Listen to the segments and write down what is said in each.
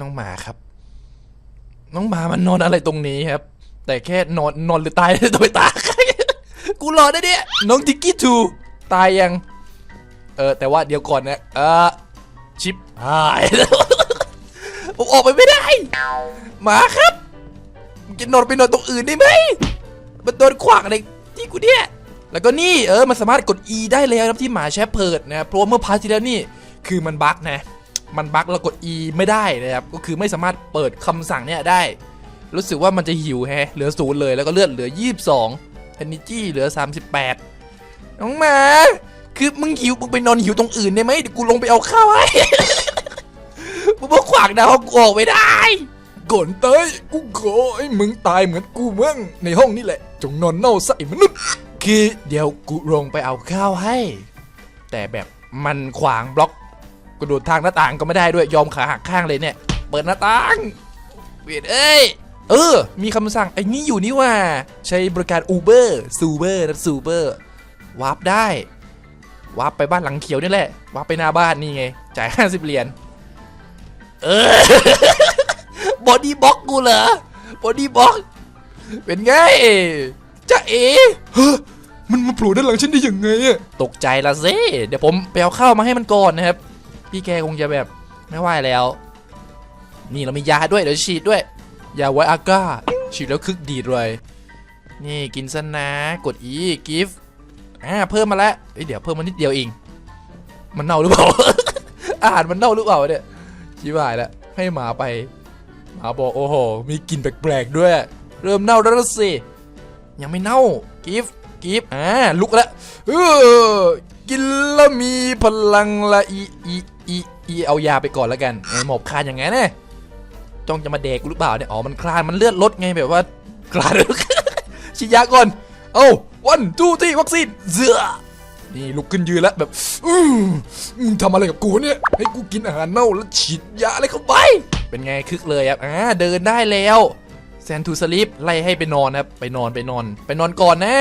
น้องหมาครับ น้องหมามันนอนอะไรตรงนี้ครับ แต่แค่นอนนอนหรือตายตัวตากูรอได้เนี่ยน้องทิกกี้ทูตายยัง เออแต่ว่าเดี๋ยวก่อนนะ เออชิปหายผมออกไปไม่ได้หมาครับจะนอนไปนอนตรงอื่นได้ไหมมันโดนขวางอะไรที่กูเนี่ยแล้วก็นี่เออมันสามารถกด E ได้เลยครับที่หมาแชปเพิดนะเพราะว่าเมื่อพาร์ทที่แล้วนี่ คือมันบั๊กนะ มันบั๊กแล้วกด E ไม่ได้นะครับ ก็คือไม่สามารถเปิดคำสั่งเนี่ยได้ รู้สึกว่ามันจะหิวแฮะเหลือศูนย์เลยแล้วก็เลือดเหลือ 22 energy เหลือ 38 น้องหมาคือมึงหิวมึงไปนอนหิวตรงอื่นได้ไหมเดี๋ยวกูลงไปเอาข้าวให้มึงมาขวางดาวกูออกไม่ได้ก่อนเตายกูขอให้มึงตายเหมือนกูมั่งในห้องนี่แหละ จงนอนเน่าใส่มนุษย์ คือเดี๋ยวกูลงไปเอาข้าวให้ แต่แบบมันขวางบล็อก กระโดดทางหน้าต่างก็ไม่ได้ด้วยยอมขาหักข้างเลยเนี่ย เปิดหน้าต่างเวียดเอ้ยเออ มีคำสั่งไอ้นี่อยู่นี่ว่า ใช้บริการ Uber ซูเบอร์นะซูเบอร์วาร์ปได้วาร์ปไปบ้านหลังเขียวนี่แหละวาร์ปไปหน้าบ้านนี่ไง จ่าย50เหรียญเออบอดี้บล็อกกูเหรอบอดี้บล็อกเป็นไงจะเอมันมาโผล่ด้านหลังฉันได้ยังไงอะตกใจละสิเดี๋ยวผมไปเอาข้าวมาให้มันก่อนนะครับ พี่แกคงจะแบบไม่ไหวแล้ว นี่เรามียาด้วยเดี๋ยวฉีดด้วยยาไวอาก้าฉีดแล้วคึกดีดเลยนี่กินซะนะกดอีกิฟอ่าเพิ่มมาแล้วเเดี๋ยวเพิ่มมานิดเดียวเองมันเน่าหรือเปล่าอาหารมันเน่าหรือเปล่าเนี่ยชิบหายแล้วให้หมาไปหมาบอกโอ้โหมีกลิ่นแปลกๆด้วย เริ่มเน่าแล้วสิยังไม่เน่ากิฟกิฟอ่าลุกแล้วเออ กินแล้วมีพลังละอีอีอีอีเอายาไปก่อนแล้วกันไอ้หมอบคลานอย่างไงเนี่ยจ้องจะมาเดกกูหรือเปล่าเนี่ยอ๋อมันคลานมันเลือดลดไงแบบว่าคลานฉีดยาก่อนเอ้าวันทูที่วัคซีนเสือนี่ลุกขึ้นยืนแล้วแบบอืมทำอะไรกับกูเนี่ยให้กูกินอาหารเน่าแล้วฉีดยาอะไรเข้าไป เป็นไงคึกเลยครับอ่าเดินได้แล้วแซนทูสลิปไล่ให้ไปนอนครับไปนอนไปนอน ไปนอนก่อนนะ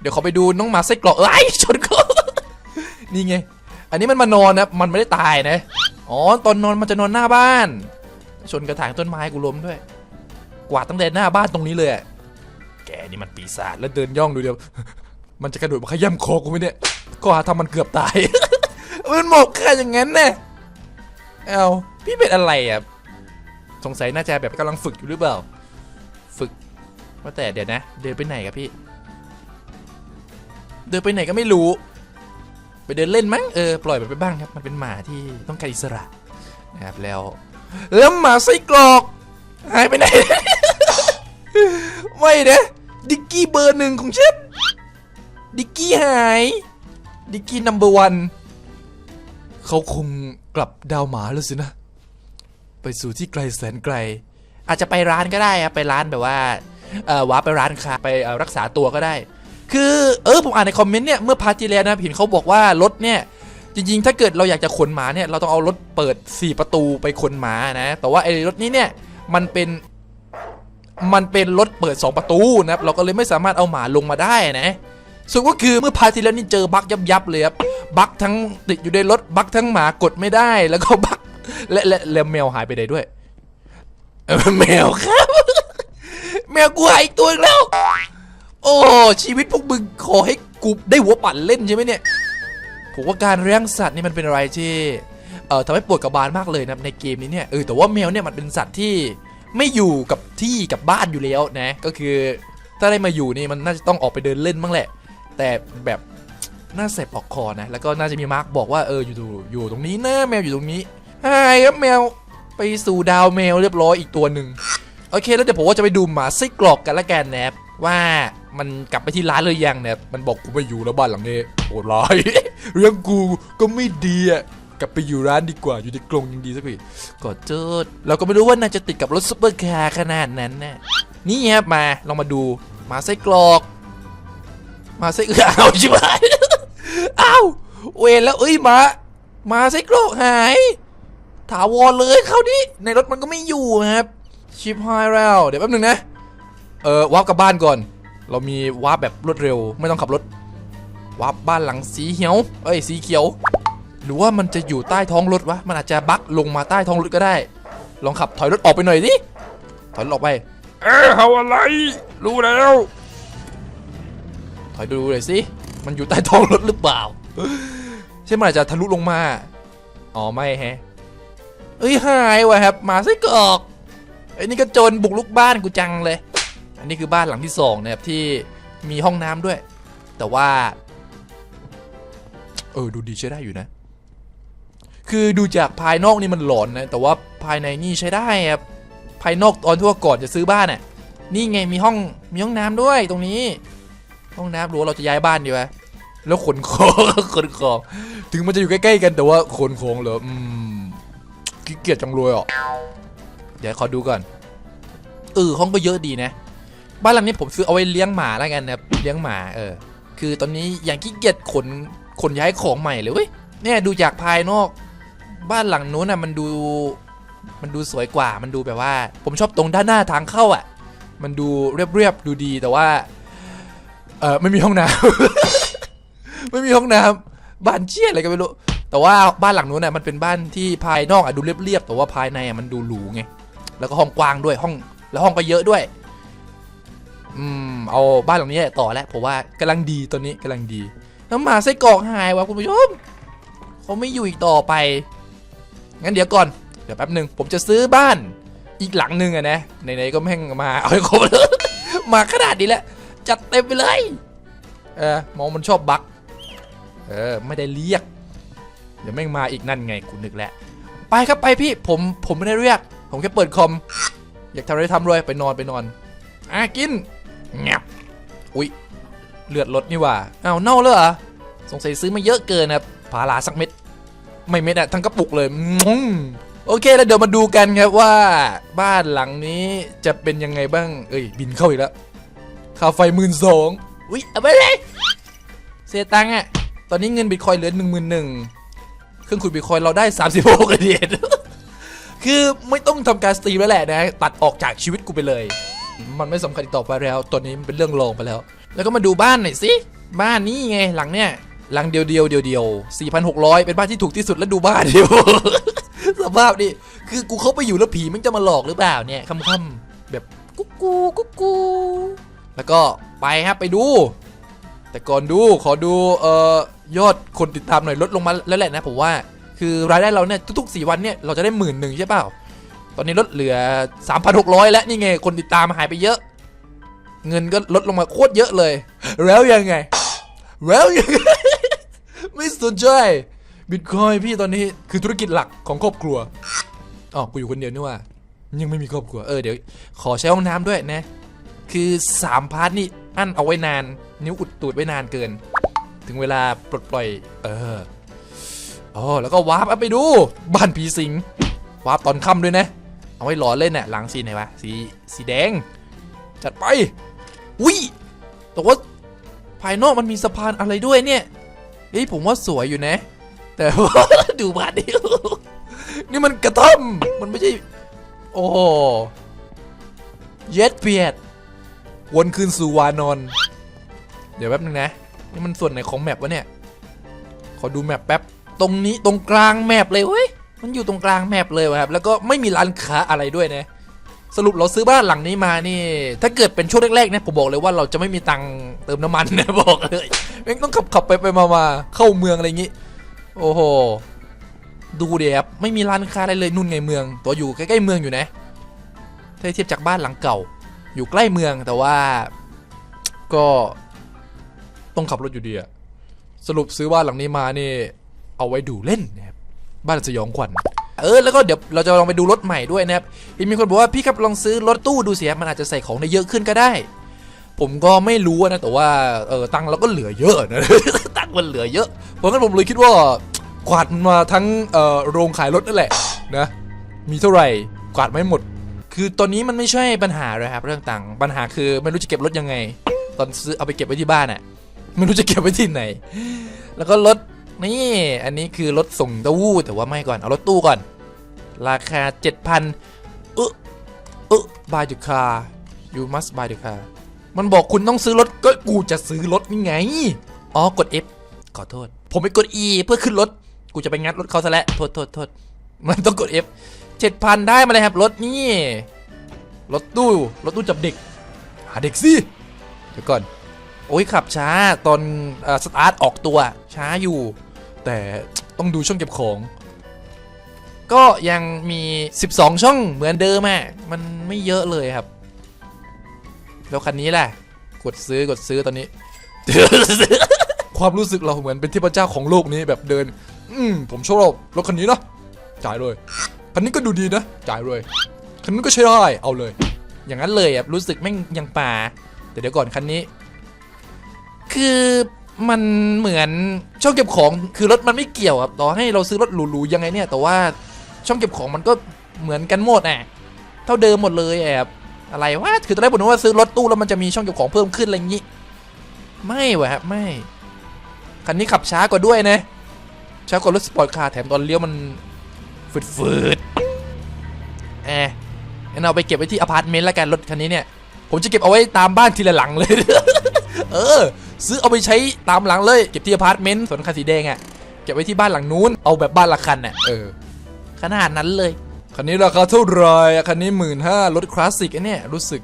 เดี๋ยวเขาไปดูน้องหมาไส้กรอกเอ้ยชนเขา นี่ไง อันนี้มันมานอนนะ มันไม่ได้ตายนะ อ๋อ ตอนนอนมันจะนอนหน้าบ้าน ชนกระถางต้นไม้กูล้มด้วย กวาดตั้งแต่หน้าบ้านตรงนี้เลย แกนี่มันปีศาจแล้วเดินย่องดูเดียว มันจะกระโดดมาขย้ำคอกูไหมเนี่ย ก็หาทำมันเกือบตาย มันหมกแค่อย่างนั้นเนี่ยเอาพี่เป็นอะไรอะ สงสัยน่าจะแบบกำลังฝึกอยู่หรือเปล่า ฝึก ว่าแต่เดี๋ยวนะ เดินไปไหนครับพี่ เดินไปไหนก็ไม่รู้ เดินเล่นมั้งเออปล่อยมันไปบ้างครับมันเป็นหมาที่ต้องการอิสระนะครับแล้วแล้วหมาไส้กรอกหายไปไหน ไม่นะดิกกี้เบอร์หนึ่งของฉันดิกกี้หายดิกกี้นัมเบอร์วันเขาคงกลับดาวหมาแล้วสินะ ไปสู่ที่ไกลแสนไกล อาจจะไปร้านก็ได้ครับไปร้านแบบว่าเออว้าร์ไปร้านค้าไปรักษาตัวก็ได้ คือเออผมอ่านในคอมเมนต์เนี่ยเมื่อพาร์ทที่แล้วนะเห็นเขาบอกว่ารถเนี่ยจริงๆ ถ้าเกิดเราอยากจะขนหมาเนี่ยเราต้องเอารถเปิด 4 ประตูไปขนหมานะ แต่ว่าไอ้รถนี้เนี่ยมันเป็นมันเป็นรถเปิด 2 ประตูนะครับเราก็เลยไม่สามารถเอาหมาลงมาได้นะส่วนก็คือเมื่อพาร์ทีแล้วนี่เจอบั๊กยับยับๆเลยครับบั๊กทั้งติดอยู่ในรถบั๊กทั้งหมากดไม่ได้แล้วก็บั๊กและและและแมวหายไปไหนด้วยแมวครับ แมวกูหายตัวแล้ว โอ้ชีวิตพวกมึงขอให้กูได้หัวปั่นเล่นใช่ไหมเนี่ยผมว่าการเลี้ยงสัตว์นี่มันเป็นอะไรที่เอ่อทำให้ปวดกระบาลมากเลยนะในเกมนี้เนี่ยเออแต่ว่าแมวเนี่ยมันเป็นสัตว์ที่ไม่อยู่กับที่กับบ้านอยู่แล้วนะ ก็คือถ้าได้มาอยู่นี่มันน่าจะต้องออกไปเดินเล่นบ้างแหละ แต่แบบน่าเสพปอกคอนะแล้วก็น่าจะมีมาร์กบอกว่าเอออยู่อยู่ตรงนี้นะแมวอยู่ตรงนี้ใช่ครับแมวไปสู่ดาวแมวเรียบร้อยอีกตัวหนึ่งโอเคแล้วเดี๋ยวผมว่าจะไปดูหมาไส้กรอกกันละกันนะครับว่า มันกลับไปที่ร้านเลยยังเนะครับมันบอกกูไม่อยู่แล้วบ้านหลังนี้โหดร้ายเรื่องกูก็ไม่ดีอะกลับไปอยู่ร้านดีกว่าอยู่ในกรงยังดีสักทีกดจุดเราก็ไม่รู้ว่าน่าจะติดกับรถซุปเปอร์คาร์ขนาดนั้นนะนี่ครับมาลองมาดูมาไส้กรอก มาไส้เอือเอาใช่ไหมอ้าวเวรแล้วเอ้ยมามาไส้กรอกหายถาวรเลยเขานี้ในรถมันก็ไม่อยู่ครับ ชิปหายแล้ว เดี๋ยวแป๊บนึงนะ เออวาร์ปกลับบ้านก่อน เรามีวาร์ปแบบรวดเร็ว ไม่ต้องขับรถวาร์ปบ้านหลังสีเขียวเอ้ยสีเขียว หรือว่ามันจะอยู่ใต้ท้องรถวะมันอาจจะบั๊กลงมาใต้ท้องรถก็ได้ ลองขับถอยรถออกไปหน่อยดิถอยรถออกไป เอ๊ะเอาอะไร รู้แล้ว ถอยดูหน่อยสิมันอยู่ใต้ท้องรถหรือเปล่าใช่ไหมนอาจจะทะลุลงมา อ๋อไม่แฮะเอ้ยหายวะครับหมาไส้กรอกไอ้นี่ก็โจรบุกลุกบ้านกูจังเลย อันนี้คือบ้านหลังที่สองนะครับที่มีห้องน้ำด้วย แต่ว่า เออดูดีใช้ได้อยู่นะ คือดูจากภายนอกนี่มันหลอนนะ แต่ว่าภายในนี่ใช้ได้ครับภายนอกตอนที่วก่อนจะซื้อบ้านน่ะนี่ไงมีห้องมีห้องน้ำด้วยตรงนี้ ห้องน้ำรือว่าเราจะย้ายบ้านดีวะแล้วขนของขนของ ถึงมันจะอยู่ใกล้ๆกันแต่ว่าขนของเหรออืมขี้เกียจจังเลยอะเดี๋ยวขอดูก่อนเออห้องก็เยอะดีนะ บ้านหลังนี้ผมซื้อเอาไว้เลี้ยงหมาแล้วกันนะครับเลี้ยงหมาเออคือตอนนี้อย่างขี้เกียจขนขนย้ายของใหม่เลยเว้ยเนี่ยดูจากภายนอก บ้านหลังนู้นน่ะมันดูมันดูสวยกว่ามันดูแบบว่า ผมชอบตรงด้านหน้าทางเข้าอะ มันดูเรียบๆดูดีแต่ว่าเออไม่มีห้องน้ำ ไม่มีห้องน้ำบ้านเชี่ยอะไรก็ไม่รู้แต่ว่าบ้านหลังนู้นน่ะมันเป็นบ้านที่ภายนอกอะดูเรียบๆแต่ว่าภายในอะมันดูหรูไงแล้วก็ห้องกว้างด้วยห้องแล้วห้องก็เยอะด้วย อืมเอาบ้านหลังนี้ต่อแล้วผมว่ากำลังดีตอนนี้กำลังดีน้ำหมาไส้กรอกหายวะคุณผู้ชมเขาไม่อยู่อีกต่อไป งั้นเดี๋ยวก่อน เดี๋ยวแป๊บหนึ่งผมจะซื้อบ้านอีกหลังหนึ่งอะนะไหนๆก็แม่งมาเอาให้ครบเลยมาขนาดนี้แล้วจัดเต็มไปเลยเออมองมันชอบบักเออไม่ได้เรียก เดี๋ยวแม่งมาอีกนั่นไงกูนึกแล้วไปครับไปพี่ผมผมไม่ได้เรียก ผมแค่เปิดคอม อยากทำอะไรทำเลยไปนอนไปนอนอะกิน แงบอุ๊ยเลือดลดนี่ว่าอ้าวเน่าเลยเหรอสงสัยซื้อมาเยอะเกินนะพาราสักเม็ด ไม่เม็ดอะทั้งกระปุกเลยโอเคแล้วเดี๋ยวมาดูกันครับว่าบ้านหลังนี้จะเป็นยังไงบ้าง เอ้ยบินเข้าอีกแล้วค่าไฟหมื่นสองอุ้ยเอาไปเลยเสียตังค์อะตอนนี้เงินบิตคอยเหลือหนึ่งหมื่นหนึ่งเครื่องขุดบิตคอยเราได้36เหรียญคือไม่ต้องทำการสตรีมแล้วแหละนะ ตัดออกจากชีวิตกูไปเลย มันไม่สำคัญอีกต่อไปแล้วตอนนี้มันเป็นเรื่องรองไปแล้ว แล้วก็มาดูบ้านหน่อยสิ บ้านนี้ไงหลังเนี้ยหลังเดียวเดียวเดียวเดียว4,600เป็นบ้านที่ถูกที่สุดแล้วดูบ้านเดิสภาพดิคือกูเข้าไปอยู่แล้วผีมันจะมาหลอกหรือเปล่าเนี่ยค่ำๆแบบกุ๊กกูกุ๊กกูแล้วก็ไปครับไปดู แต่ก่อนดูขอดูเอ่อยอดคนติดตามหน่อยลดลงมาแล้วแหละนะผมว่า คือรายได้เราเนี่ยทุกๆ 4 วันเนี่ยเราจะได้หมื่นหนึ่งใช่เปล่า ตอนนี้ลดเหลือ 3,600 แล้วนี่ไง คนติดตามหายไปเยอะ เงินก็ลดลงมาโคตรเยอะเลย แล้วยังไง แล้วยังไง ไม่สนใจบิตคอยพี่ตอนนี้คือธุรกิจหลักของครอบครัวอ๋อกูอยู่คนเดียวนี่ว่า ยังไม่มีครอบครัว เออเดี๋ยว ขอใช้ห้องน้ำด้วยนะ คือ 3 พาร์ทนี่อั้นเอาไว้นาน นิ้วอุดตูดไว้นานเกิน ถึงเวลาปลดปล่อย เอออ๋อแล้วก็วาร์ปไปดู บ้านผีสิงวาร์ปตอนค่ำด้วยนะ เอาไว้หล่อเล่นน่ะหลังสีไหนวะสีสีแดง จัดไปอุ้ยแต่ว่าภายนอกมันมีสะพานอะไรด้วยเนี่ยเฮ้ยผมว่าสวยอยู่นะ แต่ว่าดูบ้านดินี่มันกระท่อมมันไม่ใช่ โอ้โหเย็ดเพียดวนคืนสู่วานอน เดี๋ยวแป๊บนึงนะ นี่มันส่วนไหนของแมปวะเนี่ย ขอดูแมปแป๊บ ตรงนี้ตรงกลางแมปเลยเว้ย มันอยู่ตรงกลางแมปเลยวะครับ แล้วก็ไม่มีร้านค้าอะไรด้วยนะ สรุปเราซื้อบ้านหลังนี้มานี่ ถ้าเกิดเป็นช่วงแรกๆเนี่ยผมบอกเลยว่าเราจะไม่มีตังค์เติมน้ำมันนะบอกเลยแม่งต้องขับขับไปไปมามาเข้าเมืองอะไรอย่างงี้ โอ้โห ดูเดี๋ยวไม่มีร้านค้าอะไรเลยนุ่นไงเมือง ตัวอยู่ใกล้ๆเมืองอยู่นะถ้าเทียบจากบ้านหลังเก่า อยู่ใกล้เมืองแต่ว่าก็ต้องขับรถอยู่ดีอะสรุปซื้อบ้านหลังนี้มานี่ เอาไว้ดูเล่นนะครับ บ้านสยองขวัญเออแล้วก็เดี๋ยวเราจะลองไปดูรถใหม่ด้วยนะครับมีคนบอกว่าพี่ครับลองซื้อรถตู้ดูเสียมันอาจจะใส่ของได้เยอะขึ้นก็ได้ ผมก็ไม่รู้นะแต่ว่าเออตังเราก็เหลือเยอะนะตังค์มันเหลือเยอะเพราะงั้นผมเลยคิดว่ากวาดมาทั้งเอ่อโรงขายรถนั่นแหละนะมีเท่าไหร่กวาดไม่หมด คือตอนนี้มันไม่ใช่ปัญหาเลยครับเรื่องตังปัญหาคือไม่รู้จะเก็บรถยังไง ตอนซื้อเอาไปเก็บไว้ที่บ้านอะ่ะไม่รู้จะเก็บไว้ที่ไหน แล้วก็รถ นี่ อันนี้คือรถส่งเต้าหู้แต่ว่าไม่ก่อน เอารถตู้ก่อน ราคา 7,000เออเออ buy the car you must buy the car มันบอกคุณต้องซื้อรถก็กูจะซื้อรถนี่ไง อ๋อกด F ขอโทษ ผมไปกด E เพื่อขึ้นรถ กูจะไปงัดรถเขาซะแล้ว โทษโทษโทษมันต้องกด F เจ็ดพันได้มาเลยครับ รถนี่ รถตู้ รถตู้จับเด็ก หาเด็กสิ เดี๋ยวก่อน โอ้ยขับช้าตอนสตาร์ทออกตัวช้าอยู่ แต่ต้องดูช่องเก็บของ ก็ยังมี 12 ช่องเหมือนเดิมอะมันไม่เยอะเลยครับ แล้วคันนี้แหละกดซื้อกดซื้อตอนนี้ ความรู้สึกเราเหมือนเป็นเทพเจ้าของโลกนี้แบบเดิน อืมผมชอบรถคันนี้นะจ่ายเลยคันนี้ก็ดูดีนะจ่ายเลยคันนี้ก็ใช้ได้เอาเลย อย่างนั้นเลยอะรู้สึกแม่งยังป่าแต่เดี๋ยวก่อนคันนี้ คือ มันเหมือนช่องเก็บของคือรถมันไม่เกี่ยวครับต่อให้เราซื้อรถหรูๆยังไงเนี่ย แต่ว่าช่องเก็บของมันก็เหมือนกันหมดอะเท่าเดิมหมดเลยแอบอะไรวะคือตอนแรกผมนึกว่าซื้อรถตู้แล้วมันจะมีช่องเก็บของเพิ่มขึ้นอะไรอย่างงี้ ไม่วะครับไม่คันนี้ขับช้ากว่าด้วยนะช้ากว่ารถสปอร์ตคาร์แถมตอนเลี้ยวมันฝืดๆแอะงั้นเอาไปเก็บไว้ที่อพาร์ตเมนต์แล้วกันรถคันนี้เนี่ย ผมจะเก็บเอาไว้ตามบ้านทีละหลังเลย เออ ซื้อเอาไปใช้ตามหลังเลย เก็บที่อพาร์ตเมนต์ส่วนคันสีแดงอะ่ะเก็บไว้ที่บ้านหลังนู้นเอาแบบบ้านละคันน่ะเออขนาดนั้นเลยคันนี้ราคาเท่าไหรอะคันนี้หมื่นห้ารถคลาสสิกอันเนี่ยรู้สึก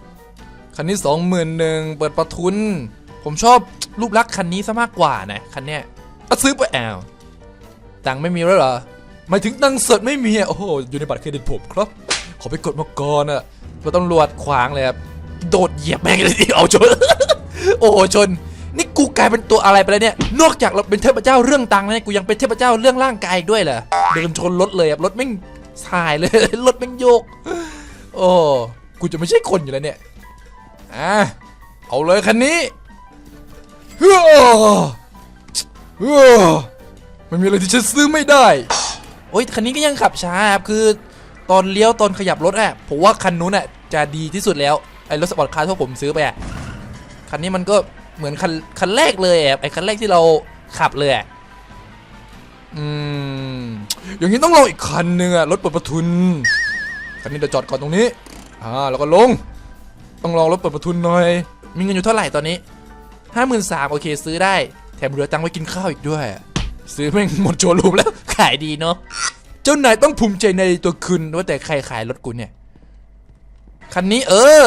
คันนี้สองหมื่นหนึ่งเปิดประทุน ผมชอบรูปลักษณ์คันนี้ซะมากกว่านะคันเนี้ยอะซื้อไปอ้าวตังค์ไม่มีแล้วเหรอหมายถึงตังค์สดไม่มีอะโอ้โหอยู่ในบัตรเครดิตผมครับ ขอไปกดมาก่อนอะก็ตำรวจขวางเลยครับโดดเหยียบแม่งเลยทีเอาชน โอ้โหชน นี่กูกลายเป็นตัวอะไรไปแล้วเนี่ย นอกจากเราเป็นเทพเจ้าเรื่องตังแล้วเนี่ยกูยังเป็นเทพเจ้าเรื่องร่างกายอีกด้วยเหรอเดินชนรถเลยครับรถแม่งสายเลย รถแม่งโยก โอ้กูจะไม่ใช่คนอยู่แล้วเนี่ยอะเอาเลยคันนี้เฮ้อเฮ้อไม่มีอะไรที่ฉันซื้อไม่ได้ โอ้ยคันนี้ก็ยังขับช้าครับคือตอนเลี้ยวตอนขยับรถอะผมว่าคันนู้นอะจะดีที่สุดแล้วไอ้รถสปอร์ตคาร์ที่ผมซื้อไปอะคันนี้มันก็ เหมือนคันคันแรกเลยอไอ้คันแรกที่เราขับเลยอะอืมอย่างนี้ต้องลองอีกคันหนึ่งอะรถเปิดประทุนคันนี้เดี๋ยวจอดก่อนตรงนี้อ่าแล้วก็ลง ต้องลองรถเปิดประทุนหน่อย มีเงินอยู่เท่าไหร่ตอนนี้ห้าหมื่นสามโอเคซื้อได้แถมเหลือตังค์ไว้กินข้าวอีกด้วย ซื้อแม่งหมดโชว์รูมแล้วขายดีเนาะเจ้านายต้องภูมิใจในตัวคุณว่าแต่ใครขายรถกูเนี่ยคันนี้เออ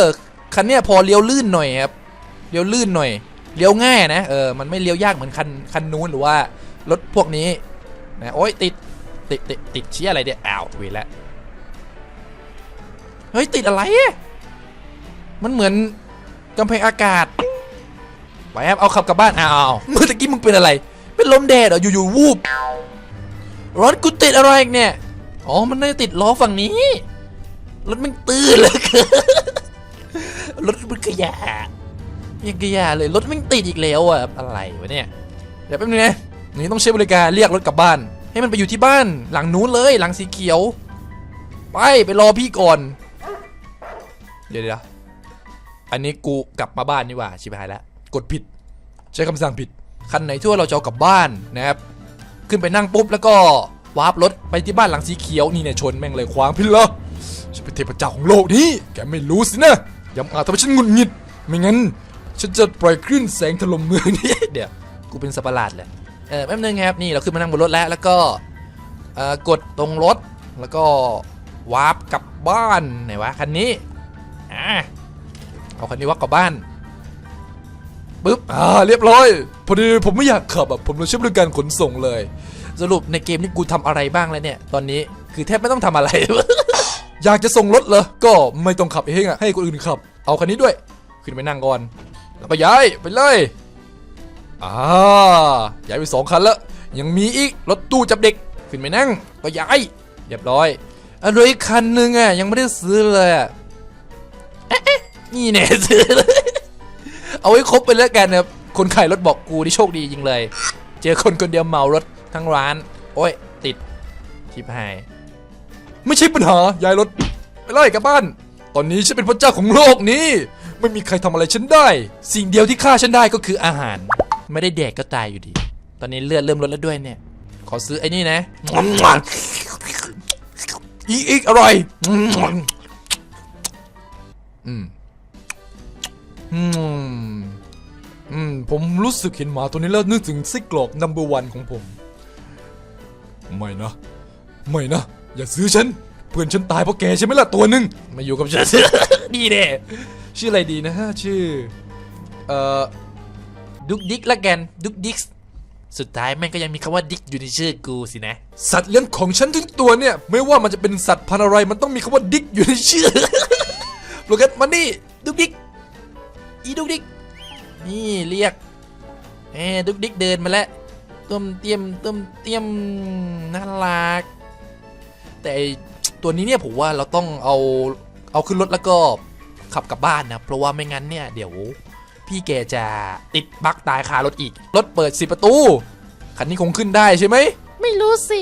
คันเนี้ยพอเลี้ยวลื่นหน่อยครับเลี้ยวลื่นหน่อย เลี้ยวง่ายนะเออมันไม่เลี้ยวยากเหมือนคันคันนู้นหรือว่ารถพวกนี้นะโอ้ยติดติดติดติดเชี้ยอะไรเนี่ยอ้าวเวรแล้วเฮ้ยติดอะไรมันเหมือนกำแพงอากาศไปครับเอาขับกลับบ้านอ้าวเมื่อตะกี้มึงเป็นอะไร เป็นลมแดดเหรออยู่ๆวูบรถกูติดอะไรอีกเนี่ยอ๋อมันน่าจะติดล้อฝั่งนี้รถมันตื้นเลยรถมันขยะ ยังขยะเลยรถมันติดอีกแล้วอะอะไรวะเนี่ยเดี๋ยวแป๊บนึงนะนี่ต้องใช้บริการเรียกรถกลับบ้าน ให้มันไปอยู่ที่บ้านหลังนู้นเลยหลังสีเขียว ไปไปรอพี่ก่อน เดี๋ยวเดี๋ยวอันนี้กูกลับมาบ้านนี่ว่าชิบหายแล้วกดผิด ใช้คำสั่งผิดคันไหนที่ว่าเราจะเอากลับบ้านนะครับขึ้นไปนั่งปุ๊บแล้วก็วาร์ปรถไปที่บ้านหลังสีเขียวนี่เนี่ยชนแม่งเลยขวางพิลละฉันเป็นเทพเจ้าของโลกนี้แกไม่รู้สินะอย่ามาทำให้ฉันงุดหงิดไม่งั้น ฉันจะปล่อยคลื่นแสงถล่มเมืองนี้เดี๋ยวกูเป็นสัตว์ปหลาดเลยเออแป๊บนึงครับนี่เราขึ้นมานั่งบนรถแล้วแล้วก็เออกดตรงรถแล้วก็วาร์ปกลับบ้านไหนวะคันนี้อ่าเอาคันนี้วาร์ปกลับบ้านปึ๊บอ่าเรียบร้อยพอดีผมไม่อยากขับอะผมเลยใช้บริการขนส่งเลย สรุปในเกมนี้กูทำอะไรบ้างแล้วเนี่ย ตอนนี้คือแทบไม่ต้องทำอะไร อยากจะส่งรถเหรอก็ไม่ต้องขับเองอะให้คนอื่นขับ เอาคันนี้ด้วย ขึ้นไปนั่งก่อน แล้วก็ย้ายไปเลยอ่าย้ายไปสองคันแล้ว ยังมีอีกรถตู้จับเด็กขึ้นไปนั่ง ก็ย้ายเรียบร้อยอะไรอีกคันหนึ่งอะยังไม่ได้ซื้อเลยอะเอ๊ะเนี่แน่ซื้อเลยเอาไว้ครบไปแล้วกันนะครับคนขายรถบอกกูที่โชคดีจริงเลย เจอคนคนเดียวเมารถทั้งร้าน โอ้ย ติดชิบหายไม่ใช่ปัญหาย้ายรถไปเลยกลับบ้าน ตอนนี้ฉันเป็นพระเจ้าของโลกนี้ ไม่มีใครทำอะไรฉันได้ สิ่งเดียวที่ฆ่าฉันได้ก็คืออาหาร ไม่ได้แดกก็ตายอยู่ดี ตอนนี้เลือดเริ่มลดแล้วด้วยเนี่ย ขอซื้อไอ้นี่นะอีกอีกอร่อยอืมอืมอืมผมรู้สึกเห็นหมาตัวนี้แล้วนึกถึงไส้กรอกนัมเบอร์วันของผม ไม่นะ ไม่นะ อย่าซื้อฉัน เพื่อนฉันตายเพราะแกใช่ไหมล่ะตัวหนึ่งมาอยู่กับฉัน ดีเด้ ชื่ออะไรดีนะฮะ ชื่อ เอ่อ ดุกดิกละกัน ดุกดิกสุดท้ายแม่งก็ยังมีคำว่าดิกอยู่ในชื่อกูสินะ สัตว์เลี้ยงของฉันทุกตัวเนี่ย ไม่ว่ามันจะเป็นสัตว์พันธุ์อะไร มันต้องมีคำว่าดิกอยู่ในชื่อโลกัสมานี่ ดุกดิกอีดุกดิกนี่เรียกเอ้ดุกดิกเดินมาแล้วต้มเตรียมต้มเตรียมน่ารักแต่ไอ้ตัวนี้เนี่ยผมว่าเราต้องเอาเอาขึ้นรถแล้วก็ ขับกลับบ้านนะ เพราะว่าไม่งั้นเนี่ยเดี๋ยวพี่แกจะติดบั๊กตายคารถอีก รถเปิดสิประตู คันนี้คงขึ้นได้ใช่ไหม ไม่รู้สิ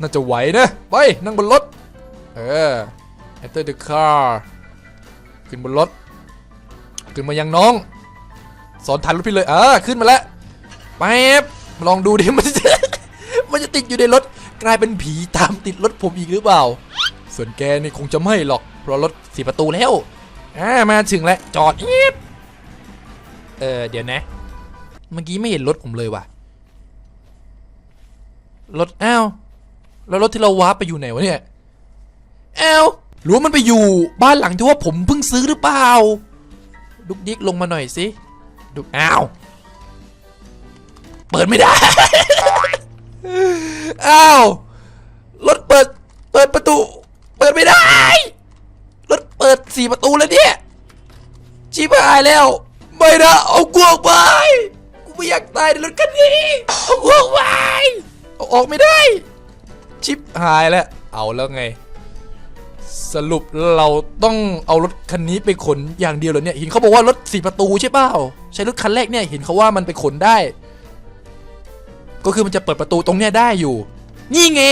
น่าจะไหวนะ ไป นั่งบนรถ เออ enter the car ขึ้นบนรถ ขึ้นมายังน้อง สอนทันรถพี่เลยอ่าขึ้นมาแล้วไปบลองดูดิ มันจะ มันจะติดอยู่ในรถ กลายเป็นผีตามติดรถผมอีกหรือเปล่า ส่วนแกนี่คงจะไม่หรอก เพราะรถสี่ประตูแล้ว อ่ามาถึงแล้วจอดอีบเออเดี๋ยวนะ เมื่อกี้ไม่เห็นรถผมเลยว่ะ รถอ้าวแล้วรถที่เราวาร์ปไปอยู่ไหนวะเนี่ยอ้าวหรือว่ามันไปอยู่บ้านหลังที่ว่าผมเพิ่งซื้อหรือเปล่า ดุกดิกลงมาหน่อยสิ ดุกอ้าว เปิดไม่ได้ อ้าว รถเปิด เปิดประตู เปิดไม่ได้ ปิดสี่ประตูแล้วเนี่ยชิบหายแล้ว ไม่นะเอากวงไปกูไม่อยากตายในรถคันนี้เอากวงไปเอาออกไม่ได้ ชิปหายแล้ว เอาแล้วไง สรุปเราต้องเอารถคันนี้ไปขนอย่างเดียวเหรอเนี่ยเห็นเขาบอกว่ารถสี่ประตูใช่เปล่าใช้รถคันแรกเนี่ยเห็นเขาว่ามันไปขนได้ ก็คือมันจะเปิดประตูตรงเนี้ยได้อยู่ นี่ไง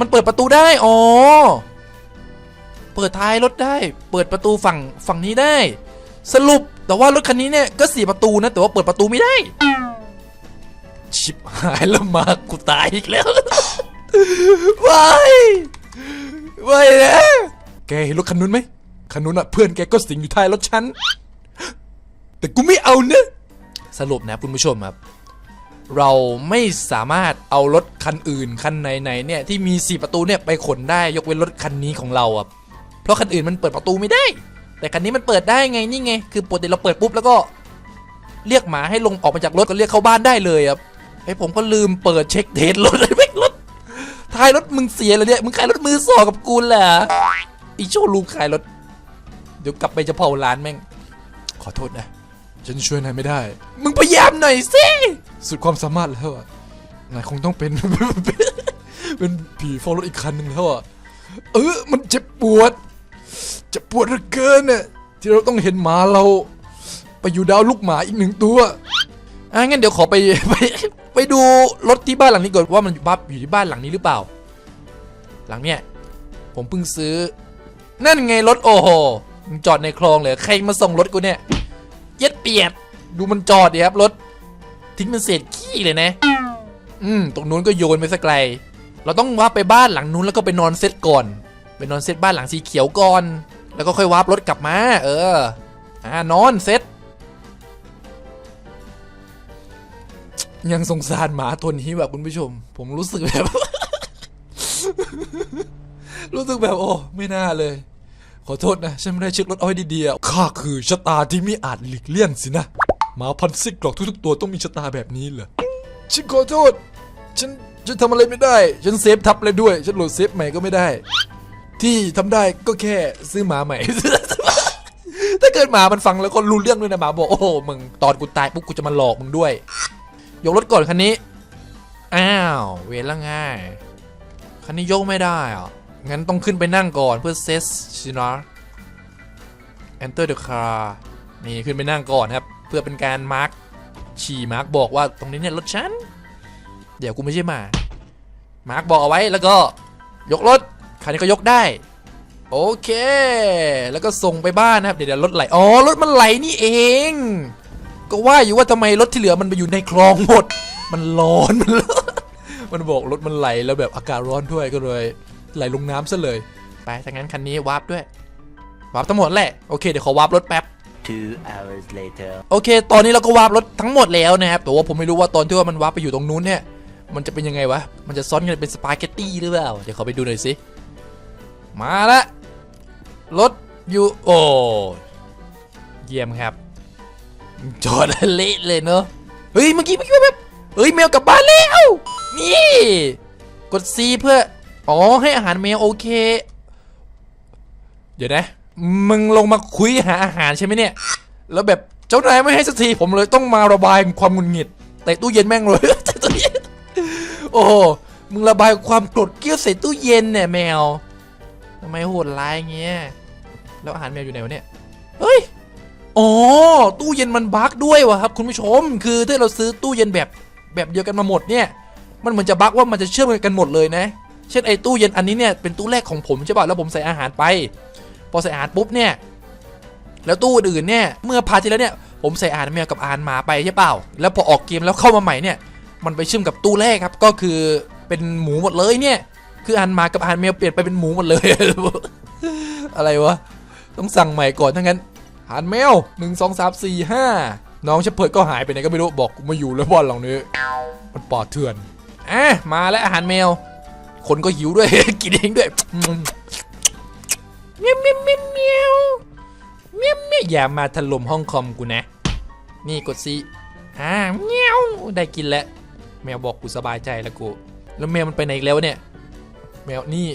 มันเปิดประตูได้ อ๋อ เปิดท้ายรถได้ เปิดประตูฝั่งฝั่งนี้ได้ สรุปแต่ว่ารถคันนี้เนี่ยก็สี่ประตูนะแต่ว่าเปิดประตูไม่ได้ ชิปหายแล้วมากูตายอีกแล้วไม่ไม่นะแกเห็นรถคันนู้นไหมคันนู้นอะเพื่อนแกก็สิงอยู่ท้ายรถฉันแต่กูไม่เอาเนะสรุปนะคุณผู้ชมครับ เราไม่สามารถเอารถคันอื่นคันไหนๆเนี่ยที่มีสี่ประตูเนี่ยไปขนได้ยกเว้นรถคันนี้ของเราอะ เพราะคันอื่นมันเปิดประตูไม่ได้ แต่คันนี้มันเปิดได้ไงนี่ไง คือปกติเราเปิดปุ๊บแล้วก็ เรียกหมาให้ลงออกมาจากรถก็เรียกเข้าบ้านได้เลยครับไอ้ผมก็ลืมเปิดเช็คเทสรถเลยไม่รถท้ายรถมึงเสียเลยเนี่ยมึงขายรถมือสองกับกูแหละอีโชว์รูมขายรถ เดี๋ยวกลับไปจะเผาร้านแม่ง ขอโทษนะ ฉันช่วยนายไม่ได้ มึงพยายามหน่อยสิ สุดความสามารถแล้วอะนายคงต้องเป็น เป็นผีเฝ้ารถอีกคันหนึ่งแล้วอะเออมันเจ็บปวด จ็บปวดเหลือเกินเนี่ยที่เราต้องเห็นหมาเรา ไปอยู่ดาวลูกหมาอีกหนึ่งตัวอะงั้นเดี๋ยวขอไปไปไปดูรถที่บ้านหลังนี้ก่อนว่ามันอยู่บ้านอยู่ที่บ้านหลังนี้หรือเปล่า หลังเนี้ยผมเพิ่งซื้อ นั่นไงรถโอ้โหมึงจอดในคลองเลยใครมาส่งรถกูเนี่ย เย็ดเปียดดูมันจอดดิครับรถทิ้งเป็นเศษขี้เลยนะ อืมตรงนู้นก็โยนไปสักไกล เราต้องว่าไปบ้านหลังนู้นแล้วก็ไปนอนเซตก่อน นอนเซตบ้านหลังสีเขียวก่อน แล้วก็ค่อยวาร์ปรถกลับมา เออ อ่านอนเซตยังสงสารหมาตัวนี้แบบคุณผู้ชม ผมรู้สึกแบบ รู้สึกแบบโอ้ไม่น่าเลย ขอโทษนะ ฉันไม่ได้เช็ครถเอาไว้ดีๆข้าคือชะตาที่ไม่อาจหลีกเลี่ยงสินะหมาพันซิกกรอกทุกๆตัวต้องมีชะตาแบบนี้เหรอฉันขอโทษ ฉันฉันทำอะไรไม่ได้ ฉันเซฟทับเลยด้วย ฉันโหลดเซฟใหม่ก็ไม่ได้ ที่ทำได้ก็แค่ซื้อหมาใหม่ ถ้าเกิดหมามันฟังแล้วก็รู้เรื่องด้วยนะหมาบอกโอ้โหมึงตอนกูตายปุ๊บกูจะมาหลอกมึงด้วย ยกรถก่อนคันนี้ อ้าว เวรละง่าย คันนี้ยกไม่ได้อะงั้นต้องขึ้นไปนั่งก่อนเพื่อเซสชินะ enter the car นี่ขึ้นไปนั่งก่อนครับ เพื่อเป็นการมาร์กฉี่มาร์กบอกว่าตรงนี้เนี่ยรถฉัน เดี๋ยวกูไม่ใช่หมา มาร์กบอกเอาไว้แล้วก็ ยกรถ คันนี้ก็ยกได้ โอเค แล้วก็ส่งไปบ้านนะครับ เดี๋ยวเดี๋ยวรถไหล อ๋อ รถมันไหลนี่เอง ก็ว่าอยู่ว่าทำไมรถที่เหลือมันไปอยู่ในคลองหมด มันร้อนมันร้อนมันบอกรถมันไหลแล้วแบบอากาศร้อนด้วยก็เลย ไหลลงน้ำซะเลย ไปถ้างั้นคันนี้วาร์ปด้วย วาร์ปทั้งหมดแหละ โอเค เดี๋ยวขอวาร์ปรถแป๊บ Two hours later. โอเค ตอนนี้เราก็วาร์ปรถทั้งหมดแล้วนะครับ แต่ว่าผมไม่รู้ว่าตอนที่ว่ามันวาร์ปไปอยู่ตรงนู้นเนี่ย มันจะเป็นยังไงวะ มันจะซ้อนกันเป็นสปาเกตตี้หรือเปล่า เดี๋ยวขอไปดูหน่อยสิ มาละรถอยู่โอ้เยี่ยมครับ จอดเละเลยเนอะเฮ้ยเมื่อกี้เมื่อกี้แบบเฮ้ยแมวกลับบ้านแล้วนี่กด C เพื่ออ๋อให้อาหารแมวโอเค เดี๋ยวนะ มึงลงมาคุยหาอาหารใช่ไหมเนี่ย แล้วแบบเจ้านายไม่ให้สักทีผมเลยต้องมาระบายความหงุดหงิดเตะตู้เย็นแม่งเลยตู้เย็นโอ้มึงระบายความโกรธเกรี้ยวใส่ตู้เย็นเนี่ยแมว ทำไมโหดร้ายเงี้ย แล้วอาหารแมวอยู่ไหนวะเนี่ย เฮ้ย อ๋อ ตู้เย็นมันบั๊กด้วยวะครับคุณผู้ชม คือถ้าเราซื้อตู้เย็นแบบแบบเดียวกันมาหมดเนี่ย มันเหมือนจะบั๊กว่ามันจะเชื่อมกันหมดเลยนะ เช่นไอ้ตู้เย็นอันนี้เนี่ยเป็นตู้แรกของผมใช่ป่ะ แล้วผมใส่อาหารไป พอใส่อาหารปุ๊บเนี่ย แล้วตู้อื่นเนี่ยเมื่อพาร์ทที่แล้วเนี่ยผมใส่อาหารแมวกับอาหารหมาไปใช่เปล่า แล้วพอออกเกมแล้วเข้ามาใหม่เนี่ย มันไปเชื่อมกับตู้แรกครับ ก็คือเป็นหมูหมดเลยเนี่ย คืออาหารหมากับอาหารแมวเปลี่ยนไปเป็นหมูหมดเลย อะไรวะ ต้องสั่งใหม่ก่อนทั้างั้นอาหารแมวหนึ่งสองสามสี่ห้าน้องเชฟเพิร์ดก็หายไปไหนก็ไม่รู้บอกกูไม่อยู่แล้วบ้านหลังนี้มันปอดเถื่อนอะมาแล้วอาหารแมว คนก็หิวด้วย กินเองด้วยอืมเมียวเมียวเมียวเมียวเมียวเมียวอย่ามาถล่มห้องคอมกูนะ นี่กดซีอ่าเมียวได้กินแล้ว แมวบอกกูสบายใจแล้วกู แล้วแมวมันไปไหนอีกแล้วเนี่ย แมวนี่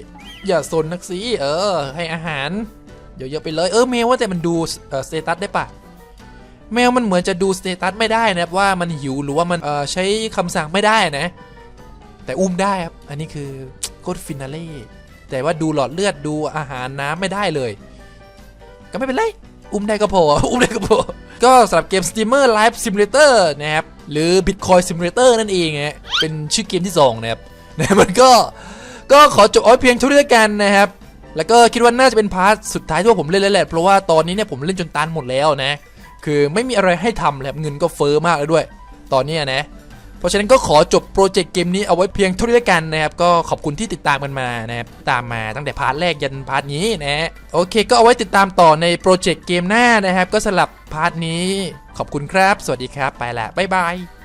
อย่าสนนักสิเออ ให้อาหารเยอะๆไปเลย เออแมวว่าแต่มันดูเออสเตตัสได้ปะแมวมันเหมือนจะดูสเตตัสไม่ได้นะครับว่ามันหิวหรือว่ามันเออใช้คำสั่งไม่ได้นะ แต่อุ้มได้ครับ อันนี้คือโคตรฟินาเล่แต่ว่าดูหลอดเลือดดูอาหารน้ำไม่ได้เลย ก็ไม่เป็นไร อุ้มได้ก็พอ อุ้มได้ก็พอ ก็สำหรับเกม Steamer Live Simulator นะครับ หรือ Bitcoin Simulator นั่นเองฮะเป็นชื่อเกมที่ 2 นะครับนะมันก็ ก็ขอจบเอาเพียงเท่านี้แล้วกันนะครับ แล้วก็คิดว่าน่าจะเป็นพาร์ทสุดท้ายที่ผมเล่นแล้วแหละ เพราะว่าตอนนี้เนี่ยผมเล่นจนตันหมดแล้วนะ คือไม่มีอะไรให้ทำแล้วเงินก็เฟอ้อมากแล้วด้วย ตอนนี้นะ เพราะฉะนั้นก็ขอจบโปรเจกต์เกมนี้เอาไว้เพียงเท่านี้แล้วกันนะครับ ก็ขอบคุณที่ติดตามกันมานะครับ ตามมาตั้งแต่พาร์ทแรกยันพาร์ทนี้นะฮะโอเค ก็เอาไว้ติดตามต่อในโปรเจกต์เกมหน้านะครับ ก็สลับพาร์ทนี้ ขอบคุณครับ สวัสดีครับ ไปละบ๊ายบาย